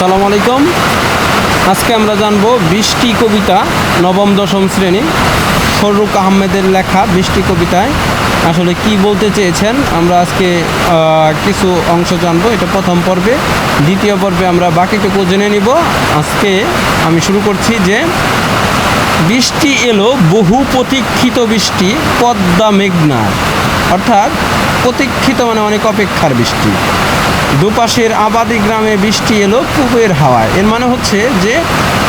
আসসালামু আলাইকুম। আজকে আমরা জানব বৃষ্টি কবিতা, নবম, দশম শ্রেণি। ফররুক আহমেদের লেখা বৃষ্টি কবিতায় আসলে কি বলতে চেয়েছেন? আমরা আজকে কিছু অংশ জানব। এটা প্রথম পর্বে। দ্বিতীয় পর্বে আমরা বাকিটুকু জেনে নিব। আজকে আমি শুরু করছি যে, বৃষ্টি এলো বহু প্রতীক্ষিত বৃষ্টি, পদ্মা মেঘনা অর্থাৎ প্রতীক্ষিত মানে অনেক অপেক্ষার বৃষ্টি। দুপাশের আবাদি গ্রামে বৃষ্টি এলো পূবের হাওয়ায়। এর মানে হচ্ছে যে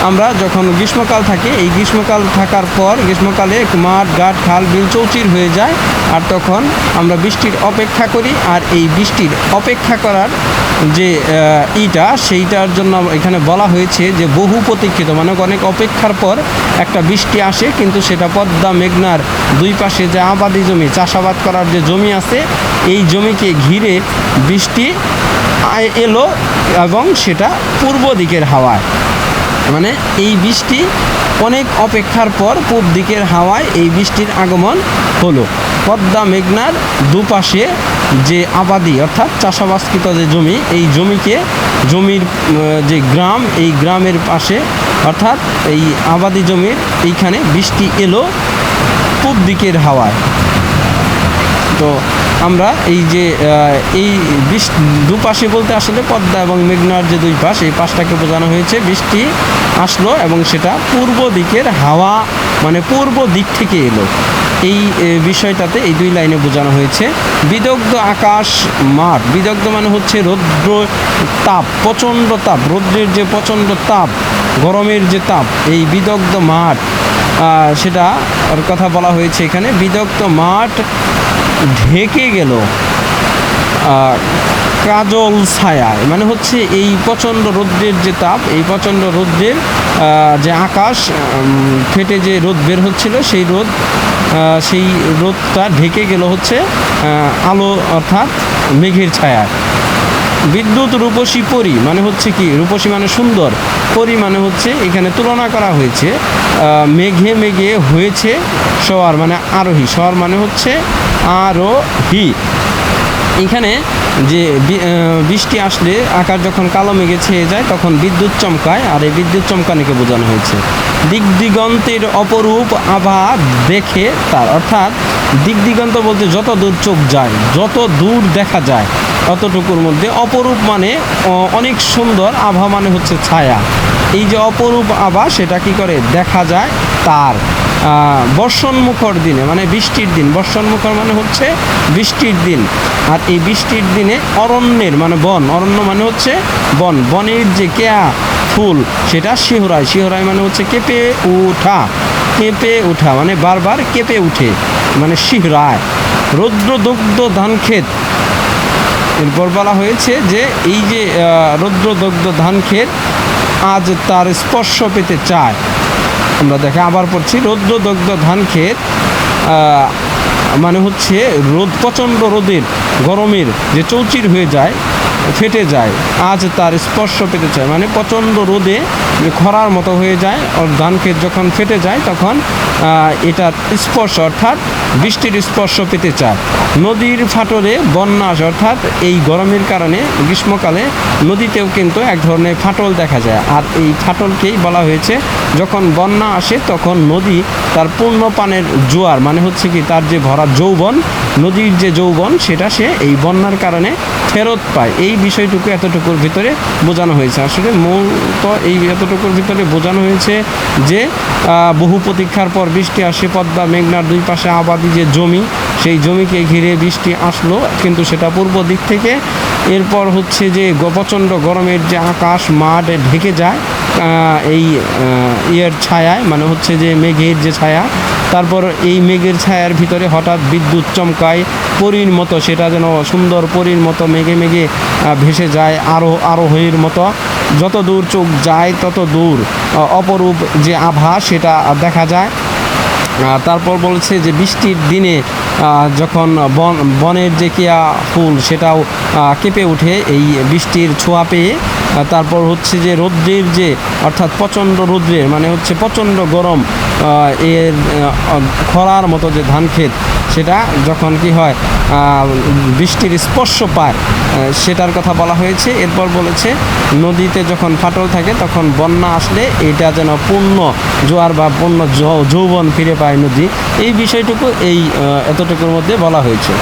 আমরা যখন গ্রীষ্মকাল থাকি, এই গ্রীষ্মকাল থাকার পর গ্রীষ্মকালে মাঠ, ঘাট, খাল, বিল চৌচির হয়ে যায় আর তখন আমরা বৃষ্টির অপেক্ষা করি আর এই বৃষ্টির অপেক্ষা করার যে ইটা, সেইটার জন্য এখানে বলা হয়েছে যে বহু প্রতীক্ষিত মানে অনেক অপেক্ষার পর একটা বৃষ্টি আসে, কিন্তু সেটা পদ্মা মেঘনার দুই পাশে যে আবাদি জমি, চাষাবাদ করার যে জমি আছে, এই জমিকে ঘিরে বৃষ্টি এলো এবং সেটা পূর্ব দিকের হাওয়ায়। মানে এই বৃষ্টি অনেক অপেক্ষার পর পূব দিকের হাওয়ায় এই বৃষ্টির আগমন হলো। পদ্মা মেঘনার দুপাশে যে আবাদি, অর্থাৎ চাষাবাসকৃত যে জমি, এই জমিকে জমির যে গ্রাম, এই গ্রামের পাশে, অর্থাৎ এই আবাদি জমির এইখানে বৃষ্টি এলো পূব দিকের হাওয়ায়। তো আমরা এই যে এই দুপাশে বলতে আসলে পদ্মা এবং মেঘনার যে দুই পাশ, এই পাশটাকে বোঝানো হয়েছে। বৃষ্টি আসলো এবং সেটা পূর্ব দিকের হাওয়া মানে পূর্ব দিক থেকে এলো। এই বিষয়টাতে এই দুই লাইনে বোঝানো হয়েছে। বিদগ্ধ আকাশ মাঠ বিদগ্ধ মানে হচ্ছে রৌদ্র তাপ, প্রচণ্ড তাপ, রৌদ্রের যে প্রচণ্ড তাপ, গরমের যে তাপ, এই বিদগ্ধ মাঠ সেটা কথা বলা হয়েছে এখানে। বিদগ্ধ মাঠ ঢেকে গেল কাজল ছায়ায়। মানে হচ্ছে এই প্রচণ্ড রৌদ্রের যে তাপ, এই প্রচণ্ড রৌদ্রের যে আকাশ ফেটে যে রোদ বের হচ্ছিল, সেই রোদ সেই রোদটা ঢেকে গেল হচ্ছে আলো অর্থাৎ মেঘের ছায়ায়। বিদ্যুৎ রূপসী পরি মানে হচ্ছে কি, রূপসী মানে সুন্দর, পরি মানে হচ্ছে এখানে তুলনা করা হয়েছে মেঘে মেঘে হয়েছে সওয়ার মানে আরোহী। সওয়ার মানে হচ্ছে আরোহী। এখানে যে বৃষ্টি আসলে আকাশ যখন কালো মেঘে ছেয়ে যায়, তখন বিদ্যুৎ চমকায়, আর এই বিদ্যুৎ চমকানিকে বোঝানো হয়েছে। দিক দিগন্তের অপরূপ আভা দেখে তার। অর্থাৎ দিক দিগন্ত বলতে যত দূর চোখ যায়, যত দূর দেখা যায়, অতটুকুর মধ্যে অপরূপ মানে অনেক সুন্দর আভা মানে হচ্ছে ছায়া। এই যে অপরূপ আভা সেটা কি করে দেখা যায়? তার আহ, বর্ষণমুখর দিনে মানে বৃষ্টির দিন। বর্ষণমুখর মানে হচ্ছে বৃষ্টির দিন। আর এই বৃষ্টির দিনে অরণ্যের মানে বন অরণ্য মানে হচ্ছে বন। বনের যে কেয়া ফুল সেটা শিহরায়। শিহরায় মানে হচ্ছে কেঁপে উঠা। কেঁপে উঠা মানে বারবার কেঁপে উঠে মানে শিহরায়। রৌদ্রদগ্ধ ধান ক্ষেত এরপর বলা হয়েছে যে এই যে রৌদ্রদগ্ধ ধান ক্ষেত আজ তার স্পর্শ পেতে চায়। আমরা দেখে আবার পড়ছি, রৌদ্রদগ্ধ ধান ক্ষেত মানে হচ্ছে রোদ, প্রচণ্ড রোদের, গরমের যে চৌচির হয়ে যায় ফেটে যায়। আজ তার স্পর্শ পেতে চায়। মানে প্রচণ্ড রোদে খরার মতো হয়ে যায় আর ধান ক্ষেত যখন ফেটে যায়, তখন এটার স্পর্শ, অর্থাৎ বৃষ্টির স্পর্শ পেতে চায়। নদীর ফাটলে বন্যা অর্থাৎ এই গরমের কারণে গ্রীষ্মকালে নদীতেও কিন্তু এক ধরনের ফাটল দেখা যায়। আর এই ফাটলকেই বলা হয়েছে, যখন বন্যা আসে, তখন নদী তার পূর্ণ পানের জোয়ার মানে হচ্ছে কি, তার যে ভরা যৌবন, নদীর যে যৌবন, সেটা সে এই বন্যার কারণে ফেরত পায়। এই বিষয়টুকু এতটুকুর ভিতরে বোঝানো হয়েছে। আসলে মূলত এই এতটুকুর ভিতরে বোঝানো হয়েছে যে বহু প্রতীক্ষার পর বৃষ্টি আসে, পদ্মা, মেঘনার দুই পাশে আবাদি যে জমি, সেই জমিকে ঘিরে বৃষ্টি আসলো। কিন্তু সেটা পূর্ব দিক থেকে এরপর হচ্ছে যে প্রচণ্ড গরমের যে আকাশ, মাঠ ঢেকে যায় এই ইয়ের ছায়ায় মানে হচ্ছে যে মেঘের যে ছায়া তারপর এই মেঘের ছায়ার ভিতরে হঠাৎ বিদ্যুৎ চমকায়। পরীর মতো, সেটা যেন সুন্দর পরীর মতো মেঘে মেঘে ভেসে যায় আরও আরোহীর মতো। যত দূর চোখ যায়, তত দূর অপরূপ যে আভা, সেটা দেখা যায়। তারপর বলছে যে বৃষ্টির দিনে যখন বন, বনের যে কেয়া ফুল, সেটাও কেঁপে ওঠে এই বৃষ্টির ছোঁয়া পেয়ে। তারপর হচ্ছে যে রৌদ্রের যে, অর্থাৎ প্রচণ্ড রৌদ্রের মানে হচ্ছে প্রচণ্ড গরম এর খরার মতো যে ধান ক্ষেত, সেটা যখন কি হয় বৃষ্টির স্পর্শ পায় সেটার কথা বলা হয়েছে। এরপর বলেছে, নদীতে যখন ফাটল থাকে, তখন বন্যা আসলে এটা যেন পূর্ণ জোয়ার বা পূর্ণ যৌবন ফিরে পায় নদী। এই বিষয়টুকু এই এতটুকুর মধ্যে বলা হয়েছে।